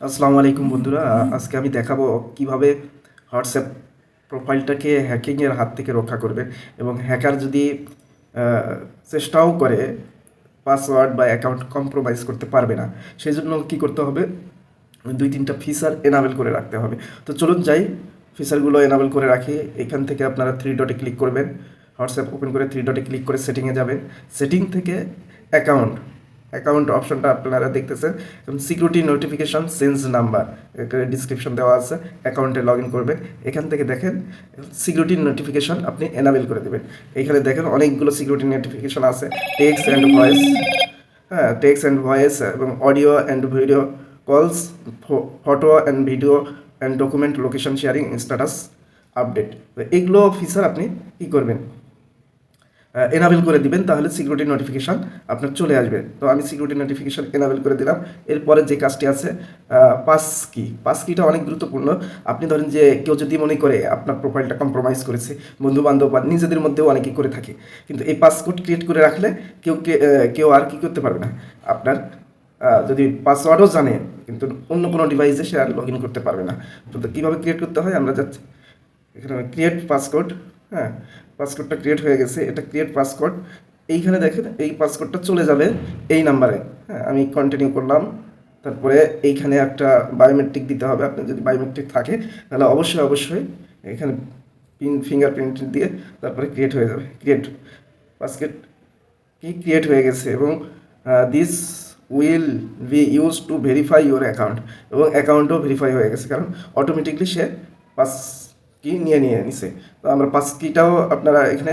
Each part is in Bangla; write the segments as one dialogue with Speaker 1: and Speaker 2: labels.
Speaker 1: আসসালামু আলাইকুম বন্ধুরা, আজকে আমি দেখাবো কীভাবে হোয়াটসঅ্যাপ প্রোফাইলটাকে হ্যাকিংয়ের হাত থেকে রক্ষা করবে এবং হ্যাকার যদি চেষ্টাও করে পাসওয়ার্ড বা অ্যাকাউন্ট কম্প্রোমাইজ করতে পারবে না সেই জন্য কী করতে হবে? দুই তিনটা ফিচার এনাবেল করে রাখতে হবে। তো চলুন যাই, ফিচারগুলো এনাবেল করে রাখি। এখান থেকে আপনারা থ্রি ডটে ক্লিক করবেন। হোয়াটসঅ্যাপ ওপেন করে থ্রি ডটে ক্লিক করে সেটিংয়ে যাবেন। সেটিং থেকে অ্যাকাউন্ট অ্যাকাউন্ট অপশনটা আপনারা দেখতেছেন। এবং security notification change number description দেওয়া আছে, অ্যাকাউন্টে লগ ইন করবেন। এখান থেকে দেখেন, সিকিউরিটি নোটিফিকেশন আপনি এনাবেল করে দেবেন। এখানে দেখেন অনেকগুলো সিকিউরিটি নোটিফিকেশন আছে টেক্সট অ্যান্ড ভয়েস হ্যাঁ টেক্সট অ্যান্ড ভয়েস এবং audio and video calls photo and video and document location sharing status update তো এইগুলো ফিচার আপনি কী করবেন? এনাবেল করে দিবেন, তাহলে সিকিউরিটি নোটিফিকেশান আপনার চলে আসবে। তো আমি সিকিউরিটি নোটিফিকেশান এনাবেল করে দিলাম। এরপরে যে কাজটি আছে পাস কি পাস কিটা অনেক গুরুত্বপূর্ণ। আপনি ধরেন যে কেউ যদি মনে করে আপনার প্রোফাইলটা কম্প্রোমাইজ করেছে বন্ধু বান্ধব বা নিজেদের মধ্যেও অনেকেই করে থাকে। কিন্তু এই পাসকোড ক্রিয়েট করে রাখলে কেউ কেউ আর কি করতে পারবে না। আপনার যদি পাসওয়ার্ডও জানে, কিন্তু অন্য কোনো ডিভাইসে সে আর লগ ইন করতে পারবে না। তো কীভাবে ক্রিয়েট করতে হয়, আমরা যাচ্ছি। এখানে ক্রিয়েট পাসকোড হ্যাঁ পাসকোডটা ক্রিয়েট হয়ে গেছে, এটা ক্রিয়েট পাসকোড এইখানে দেখেন, এই পাসকোডটা চলে যাবে এই নাম্বারে হ্যাঁ আমি কন্টিনিউ করলাম, তারপরে এইখানে একটা বায়োমেট্রিক দিতে হবে, আপনার যদি বায়োমেট্রিক থাকে, তাহলে অবশ্যই অবশ্যই এখানে পিন ফিঙ্গারপ্রিন্ট দিয়ে তারপরে ক্রিয়েট হয়ে যাবে ক্রিয়েট পাসকেট কি ক্রিয়েট হয়ে গেছে এবং this will be use to verify your account এবং অ্যাকাউন্টও ভেরিফাই হয়ে গেছে, কারণ অটোমেটিকলি সে পাস কি নিয়ে নিয়ে নিছে? তো আমরা পাস কিটাও আপনারা এখানে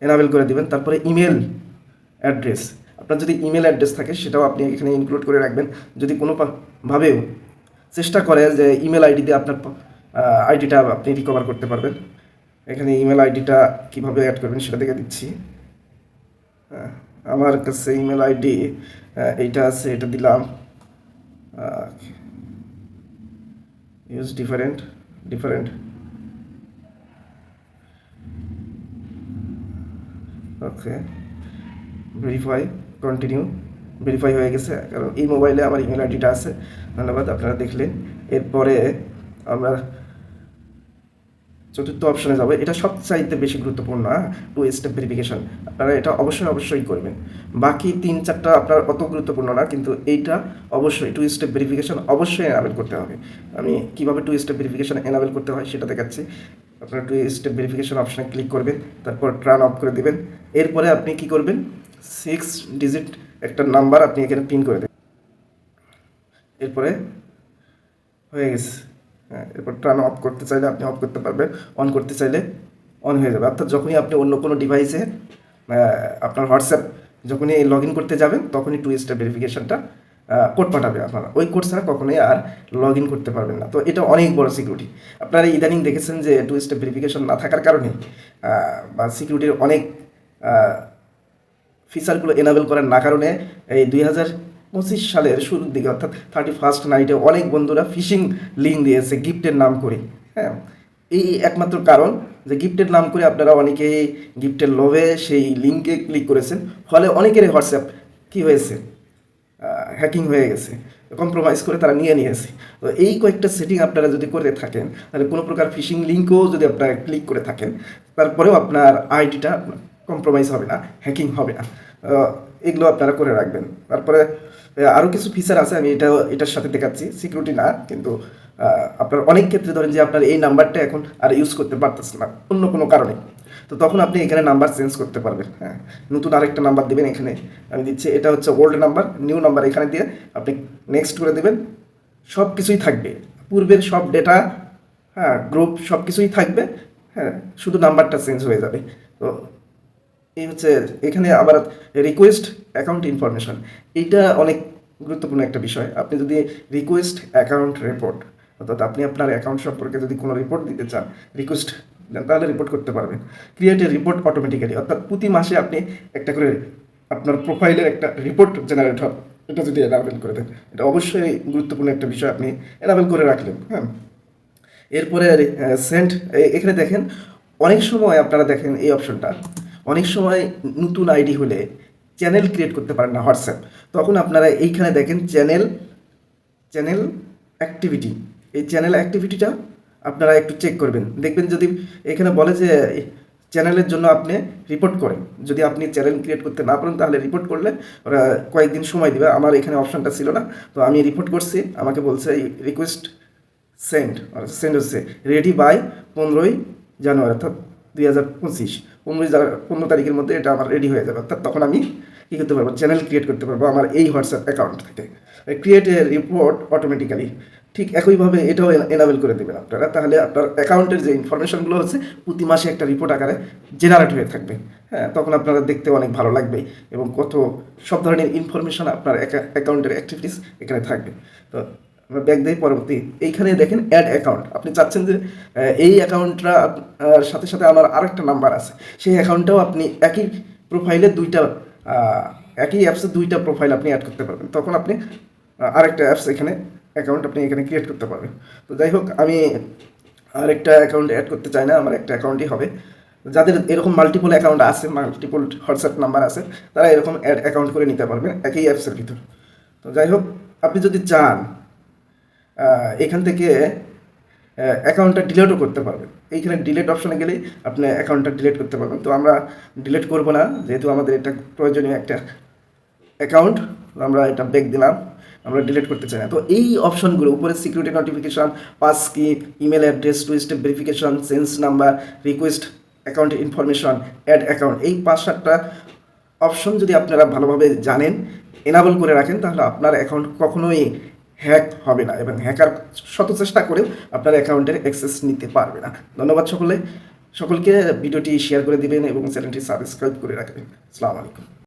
Speaker 1: এনাবেল করে দিবেন। তারপরে ইমেল অ্যাড্রেস আপনার যদি ইমেল অ্যাড্রেস থাকে সেটাও আপনি এখানে ইনক্লুড করে রাখবেন। যদি কোনো পা- চেষ্টা করে যে ইমেল আইডি দিয়ে আপনার আইডিটা আপনি রিকভার করতে পারবেন। এখানে ইমেল আইডিটা কীভাবে অ্যাড করবেন সেটা দেখে দিচ্ছি। হ্যাঁ, আমার কাছে ইমেল আইডি এইটা আছে এটা দিলাম। Use different different okay verify continue verify হয়ে গেছে, কারণ এই মোবাইলে আমার ইমেল আইডিটা আছে। ধন্যবাদ, আপনারা দেখলেন। এরপরে আমরা চতুর্থ অপশনে যাবে। এটা সবচাইতে বেশি গুরুত্বপূর্ণ টু স্টেপ ভেরিফিকেশন আপনারা এটা অবশ্যই অবশ্যই করবেন। বাকি তিন, চারটা আপনার অত গুরুত্বপূর্ণ না, কিন্তু এইটা অবশ্যই টু স্টেপ ভেরিফিকেশন অবশ্যই এনাবেল করতে হবে। আমি কীভাবে টু স্টেপ ভেরিফিকেশন এনাবেল করতে হয় সেটা দেখাচ্ছি। আপনারা টু স্টেপ ভেরিফিকেশন অপশানে ক্লিক করবেন, তারপর ট্রান অফ করে দিবেন। এরপরে আপনি কি করবেন? সিক্স ডিজিট একটা নাম্বার আপনি এখানে পিন করে দেবেন। এরপরে হয়ে গেছে। হ্যাঁ এরপর টার্ন অফ করতে চাইলে আপনি অফ করতে পারবেন। অন করতে চাইলে অন হয়ে যাবে। অর্থাৎ যখনই আপনি অন্য কোনো ডিভাইসে আপনার হোয়াটসঅ্যাপ যখনই লগ ইন করতে যাবেন, তখনই টু স্টেপ ভেরিফিকেশনটা কোড পাঠাবে আপনারা। ওই কোড ছাড়া কখনোই আর লগ ইন করতে পারবেন না। তো এটা অনেক বড় সিকিউরিটি আপনারা ইদানিং দেখেছেন যে টু স্টেপ ভেরিফিকেশন না থাকার কারণে বা সিকিউরিটির অনেক ফিচারগুলো এনাবেল করার না কারণে এই দুই হাজার পঁচিশ সালের শুরুর দিকে, অর্থাৎ থার্টি ফার্স্ট নাইটে অনেক বন্ধুরা ফিশিং লিঙ্ক দিয়েছে গিফটের নাম করে হ্যাঁ? এই একমাত্র কারণ যে গিফটের নাম করে আপনারা অনেকেই গিফটের লোভে সেই লিঙ্কে ক্লিক করেছেন, ফলে অনেকেরই হোয়াটসঅ্যাপ কী হয়েছে? হ্যাকিং হয়ে গেছে কম্প্রোমাইজ করে তারা নিয়ে নিয়েছে। তো এই কয়েকটা সেটিং আপনারা যদি করে থাকেন, তাহলে কোনো প্রকার ফিশিং লিঙ্কও যদি আপনারা ক্লিক করে থাকেন, তারপরেও আপনার আইডিটা কম্প্রোমাইজ হবে না হ্যাকিং হবে না। এগুলো আপনারা করে রাখবেন। তারপরে আরও কিছু ফিচার আছে, আমি এটা, এটার সাথে দেখাচ্ছি। সিকিউরিটি না, কিন্তু আপনার অনেক ক্ষেত্রে ধরেন যে আপনার এই নাম্বারটা এখন আর ইউজ করতে পারতেছেন না, অন্য কোনো কারণে। তো তখন আপনি এখানে নাম্বার চেঞ্জ করতে পারবেন হ্যাঁ। নতুন আরেকটা নাম্বার দেবেন এখানে, আমি দিচ্ছি, এটা হচ্ছে ওল্ড নাম্বার নিউ নাম্বার এখানে দিয়ে আপনি নেক্সট করে দেবেন। সব কিছুই থাকবে। পূর্বের সব ডেটা হ্যাঁ গ্রুপ সব কিছুই থাকবে হ্যাঁ শুধু নাম্বারটা চেঞ্জ হয়ে যাবে। তো এই হচ্ছে এখানে আবার রিকোয়েস্ট অ্যাকাউন্ট ইনফরমেশন এইটা অনেক গুরুত্বপূর্ণ একটা বিষয়। আপনি যদি রিকোয়েস্ট অ্যাকাউন্ট রিপোর্ট অর্থাৎ আপনি আপনার অ্যাকাউন্ট সম্পর্কে যদি কোনো রিপোর্ট দিতে চান রিকোয়েস্ট তাহলে রিপোর্ট করতে পারবেন। ক্রিয়েট এ রিপোর্ট অটোমেটিক্যালি অর্থাৎ প্রতি মাসে আপনি একটা করে আপনার প্রোফাইলের একটা রিপোর্ট জেনারেট হবে এটা যদি এনাবেল করে দেন, এটা অবশ্যই গুরুত্বপূর্ণ একটা বিষয় আপনি এনাবেল করে রাখলেন হ্যাঁ। এরপরে সেন্ট এখানে দেখেন, অনেক সময় আপনারা দেখেন এই অপশনটা অনেক সময় নতুন আইডি হলে চ্যানেল ক্রিয়েট করতে পারেন না হোয়াটসঅ্যাপ। তখন আপনারা এইখানে দেখেন চ্যানেল চ্যানেল অ্যাক্টিভিটি। এই চ্যানেল অ্যাক্টিভিটিটা আপনারা একটু চেক করবেন। দেখবেন যদি এখানে বলে যে, চ্যানেলের জন্য আপনি রিপোর্ট করেন। যদি আপনি চ্যানেল ক্রিয়েট করতে না পারেন, তাহলে রিপোর্ট করলে ওরা কয়েকদিন সময় দিবে। আমার এখানে অপশনটা ছিল না। তো আমি রিপোর্ট করছি। আমাকে বলছে, রিকোয়েস্ট সেন্ড সেন্ড হচ্ছে, রেডি বাই পনেরোই জানুয়ারি অর্থাৎ দুই হাজার পঁচিশ। পনেরোই পনেরো তারিখের মধ্যে এটা আমার রেডি হয়ে যাবে। অর্থাৎ তখন আমি কী করতে পারব? চ্যানেল ক্রিয়েট করতে পারব আমার এই হোয়াটসঅ্যাপ অ্যাকাউন্ট থেকে। ক্রিয়েট রিপোর্ট অটোমেটিক্যালি ঠিক একইভাবে এটাও এনাবেল করে দেবেন আপনারা। তাহলে আপনার অ্যাকাউন্টের যে ইনফরমেশনগুলো হচ্ছে প্রতি মাসে একটা রিপোর্ট আকারে জেনারেট হয়ে থাকবে। হ্যাঁ তখন আপনারা দেখতে অনেক ভালো লাগবে এবং কত সব ধরনের ইনফরমেশন আপনার অ্যাকাউন্টের অ্যাক্টিভিটিস এখানে থাকবে। তো আমরা ব্যাক পরবর্তী, এইখানে দেখেন অ্যাড অ্যাকাউন্ট আপনি চাচ্ছেন যে এই অ্যাকাউন্টটা সাথে সাথে আমার আরেকটা নাম্বার আছে। সেই অ্যাকাউন্টটাও আপনি একই প্রোফাইলে দুইটা একই অ্যাপসে দুইটা প্রোফাইল আপনি অ্যাড করতে পারবেন। তখন আপনি আরেকটা অ্যাপস এখানে অ্যাকাউন্ট আপনি এখানে ক্রিয়েট করতে পারবেন। তো যাই হোক, আমি আরেকটা অ্যাকাউন্ট অ্যাড করতে চাই না, আমার একটা অ্যাকাউন্টই হবে। যাদের এরকম মাল্টিপল অ্যাকাউন্ট আছে মাল্টিপল হোয়াটসঅ্যাপ নাম্বার আছে, তারা এরকম অ্যাড অ্যাকাউন্ট করে নিতে পারবেন, একই অ্যাপসের ভিতর। তো যাই হোক, আপনি যদি চান এখান থেকে অ্যাকাউন্টটা ডিলেটও করতে পারবেন। এইখানে ডিলেট অপশানে গেলেই আপনি অ্যাকাউন্টটা ডিলিট করতে পারবেন। তো আমরা ডিলেট করব না, যেহেতু আমাদের এটা প্রয়োজনীয় একটা অ্যাকাউন্ট আমরা এটা ব্যাক দিলাম, আমরা ডিলিট করতে চাই না। তো এই অপশনগুলো উপরে security notification pass key email address two step verification change number request account information add account এই পাঁচ সাতটা অপশন যদি আপনারা ভালোভাবে জানেন এনাবল করে রাখেন, তাহলে আপনার অ্যাকাউন্ট কখনোই হ্যাক হবে না এবং হ্যাকার শত চেষ্টা করেও আপনার অ্যাকাউন্টের অ্যাক্সেস নিতে পারবে না। ধন্যবাদ সকলে। সকলকে ভিডিওটি শেয়ার করে দিবেন এবং চ্যানেলটি সাবস্ক্রাইব করে রাখবেন। আসসালামু আলাইকুম।